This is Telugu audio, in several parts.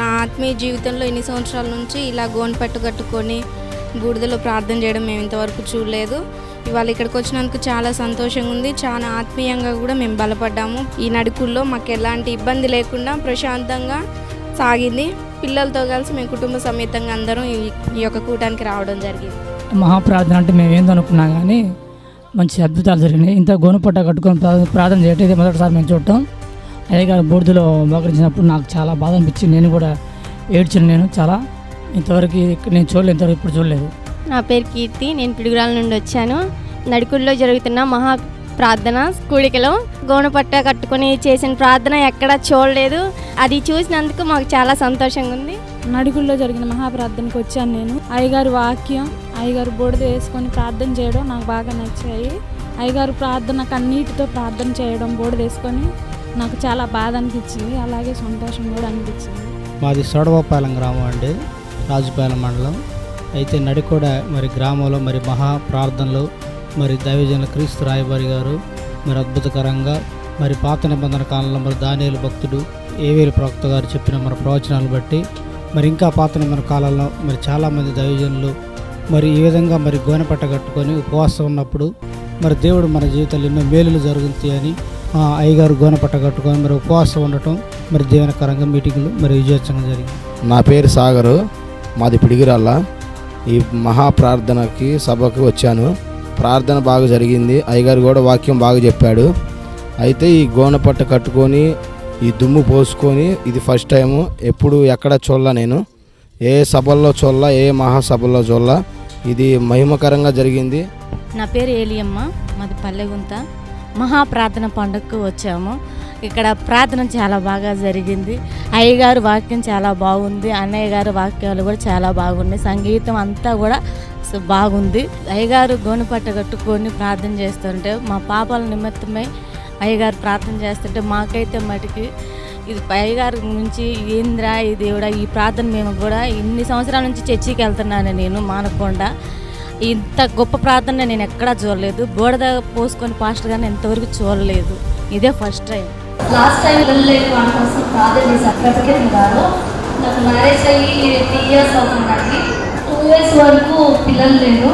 నా ఆత్మీయ జీవితంలో ఇన్ని సంవత్సరాల నుంచి ఇలా గోనెపట్టు కట్టుకొని బూడిదలో ప్రార్థన చేయడం మేము ఇంతవరకు చూడలేదు. ఇవాళ ఇక్కడికి వచ్చినందుకు చాలా సంతోషంగా ఉంది. చాలా ఆత్మీయంగా కూడా మేము బలపడ్డాము. ఈ నడుకుల్లో మాకు ఎలాంటి ఇబ్బంది లేకుండా ప్రశాంతంగా సాగింది. పిల్లలతో కలిసి మేము కుటుంబ సమేతంగా అందరం ఈ ఈ యొక్క కూటానికి రావడం జరిగింది. మహాప్రార్థన అంటే మేము ఏందనుకున్నా కానీ మంచి అద్భుతాలు జరిగినాయి. ఇంత గోనుపట్ట కట్టుకొని ప్రార్థన చేయటం ఇది మొదటిసారి మేము చూడటం. అయ్యగారు బూడిదలో మోకరించినప్పుడు నాకు చాలా బాధ అనిపించింది. నేను కూడా ఏడ్చాను నేను చాలా. ఇంతవరకు నేను చూడలేదు ఇంతవరకు ఇప్పుడు చూడలేదు. నా పేరు కీర్తి నేను పిడుగురాల నుండి వచ్చాను. నడుకుల్లో జరుగుతున్న మహా ప్రార్థన కూడికలో గోనపట్ట కట్టుకొని చేసిన ప్రార్థన ఎక్కడా చూడలేదు. అది చూసినందుకు మాకు చాలా సంతోషంగా ఉంది. నడుగుల్లో జరిగిన మహాప్రార్థనకు వచ్చాను నేను. అయ్యగారు వాక్యం అయ్యగారు బూడిద వేసుకొని ప్రార్థన చేయడం నాకు బాగా నచ్చాయి. అయ్యగారు ప్రార్థన కన్నీటితో ప్రార్థన చేయడం బూడిద వేసుకొని నాకు చాలా బాధ అనిపించింది. అలాగే సంతోషం కూడా అనిపించింది. మాది సోడవపాలెం గ్రామం అండి. రాజుపాలెం మండలం. అయితే నడికోడ మరి గ్రామంలో మరి మహా ప్రార్థనలు మరి దైవజనుల క్రీస్తు రాయబారి గారు మరి అద్భుతకరంగా మరి పాత నిబంధన కాలంలో మరి దానియేలు భక్తుడు ఏవేలు ప్రవక్త గారు చెప్పిన మన ప్రవచనాలు బట్టి మరి ఇంకా పాత నిబంధన కాలంలో మరి చాలామంది దైవజనులు మరి ఈ విధంగా మరి గోనెపట్ట కట్టుకొని ఉపవాసం ఉన్నప్పుడు మరి దేవుడు మన జీవితాలు ఎన్నో మేలులు జరుగుతాయని ఆ, అయ్యగారు గోనెపట్ట కట్టుకొని మరి ఉపవాసం ఉండటం మరి దీవెనకరంగా మీటింగులు మరి విజయోత్సవంగా జరిగింది. నా పేరు సాగరు మాది పిడిగిరాళ్ళ. ఈ మహా ప్రార్థనకి సభకు వచ్చాను. ప్రార్థన బాగా జరిగింది. అయ్యగారు కూడా వాక్యం బాగా చెప్పాడు. అయితే ఈ గోనపట్ట కట్టుకొని ఈ దుమ్ము పోసుకొని ఇది ఫస్ట్ టైము. ఎప్పుడు ఎక్కడ చూడలా నేను. ఏ సభల్లో చూడలా ఏ మహాసభల్లో చూడలా. ఇది మహిమకరంగా జరిగింది. నా పేరు ఏలియమ్మ మాది పల్లెగుంత. మహాప్రార్థన పండుగకు వచ్చాము. ఇక్కడ ప్రార్థన చాలా బాగా జరిగింది. అయ్యగారు వాక్యం చాలా బాగుంది. అన్నయ్య గారు వాక్యాలు కూడా చాలా బాగున్నాయి. సంగీతం అంతా కూడా బాగుంది. అయ్యగారు గోనుపట్ట కట్టుకొని ప్రార్థన చేస్తుంటే మా పాపాల నిమిత్తమై అయ్యగారు ప్రార్థన చేస్తుంటే మాకైతే మటుకి ఇది అయ్యగారి నుంచి ఏంద్రా ఈ దేవుడా ఈ ప్రార్థన మేము కూడా ఇన్ని సంవత్సరాల నుంచి చర్చికి వెళ్తున్నాను నేను మానకుండా. ఇంత గొప్ప ప్రార్థన నేను ఎక్కడా చూడలేదు. బోడద పోసుకొని పాస్టర్ గారిని ఎంతవరకు చూడలేదు. ఇదే ఫస్ట్ టైం లాస్ట్ టైం వెళ్ళలేదు వాళ్ళ కోసం ప్రార్థన చేశారు. ప్రభుత్వం గారు నాకు మ్యారేజ్ అయ్యి త్రీ ఇయర్స్ అవుతుందండి. టూ ఇయర్స్ వరకు పిల్లలు లేరు.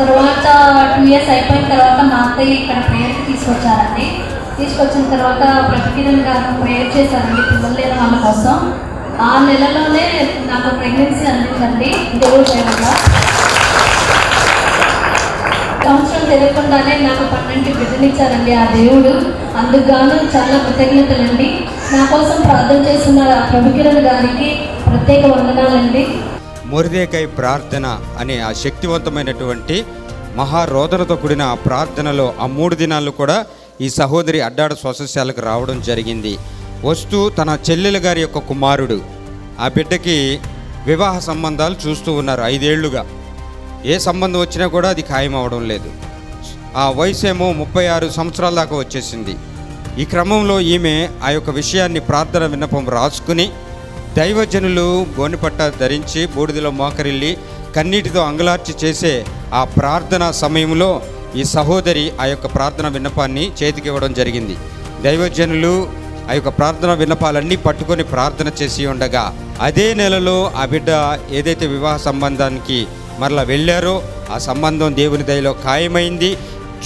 తర్వాత టూ ఇయర్స్ అయిపోయిన తర్వాత మా అత్తయ్య ఇక్కడ ప్రేయర్కి తీసుకొచ్చారండి. తీసుకొచ్చిన తర్వాత ప్రభుత్వం గారు ప్రేయర్ చేశారండి. పిల్లలు లేని వాళ్ళ కోసం. ఆ నెలలోనే నాకు ప్రెగ్నెన్సీ అందిందండి. దేవుడు ప్రేమగా సంవత్సరం తెలియకుండానే నాకు పన్నెండు బిడ్డనిచ్చారండి ఆ దేవుడు. అందుకు గాను చాలా కృతజ్ఞతలండి. నా కోసం ప్రార్థన చేస్తున్న ప్రభుకిరణ్ గారికి ప్రత్యేక వందనాలండి. మురిదేకై ప్రార్థన అనే ఆ శక్తివంతమైనటువంటి మహారోదనతో కూడిన ఆ ప్రార్థనలో ఆ మూడు దినాలు కూడా ఈ సహోదరి అడ్డాడ శ్వాసశాలకు రావడం జరిగింది. వస్తూ తన చెల్లెల గారి యొక్క కుమారుడు ఆ బిడ్డకి వివాహ సంబంధాలు చూస్తూ ఉన్నారు ఐదేళ్ళుగా. ఏ సంబంధం వచ్చినా కూడా అది ఖాయం అవడం లేదు. ఆ వయసు ఏమో ముప్పై ఆరు సంవత్సరాల దాకా వచ్చేసింది. ఈ క్రమంలో ఈమె ఆ యొక్క విషయాన్ని ప్రార్థన విన్నపం రాసుకుని దైవజనులు గోనిపట్ట ధరించి బూడిదలో మోకరిల్లి కన్నీటితో అంగలార్చి చేసే ఆ ప్రార్థన సమయంలో ఈ సహోదరి ఆ యొక్క ప్రార్థన విన్నపాన్ని చేతికి ఇవ్వడం జరిగింది. దైవజనులు ఆ యొక్క ప్రార్థన విన్నపాలన్నీ పట్టుకొని ప్రార్థన చేసి ఉండగా అదే నెలలో ఆ బిడ్డ ఏదైతే వివాహ సంబంధానికి మరలా వెళ్ళారు. ఆ సంబంధం దేవుని దయలో ఖాయమైంది.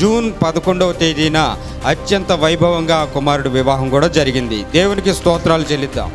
జూన్ పదకొండవ తేదీన అత్యంత వైభవంగా ఆ కుమారుడు వివాహం కూడా జరిగింది. దేవునికి స్తోత్రాలు చెల్లిద్దాం.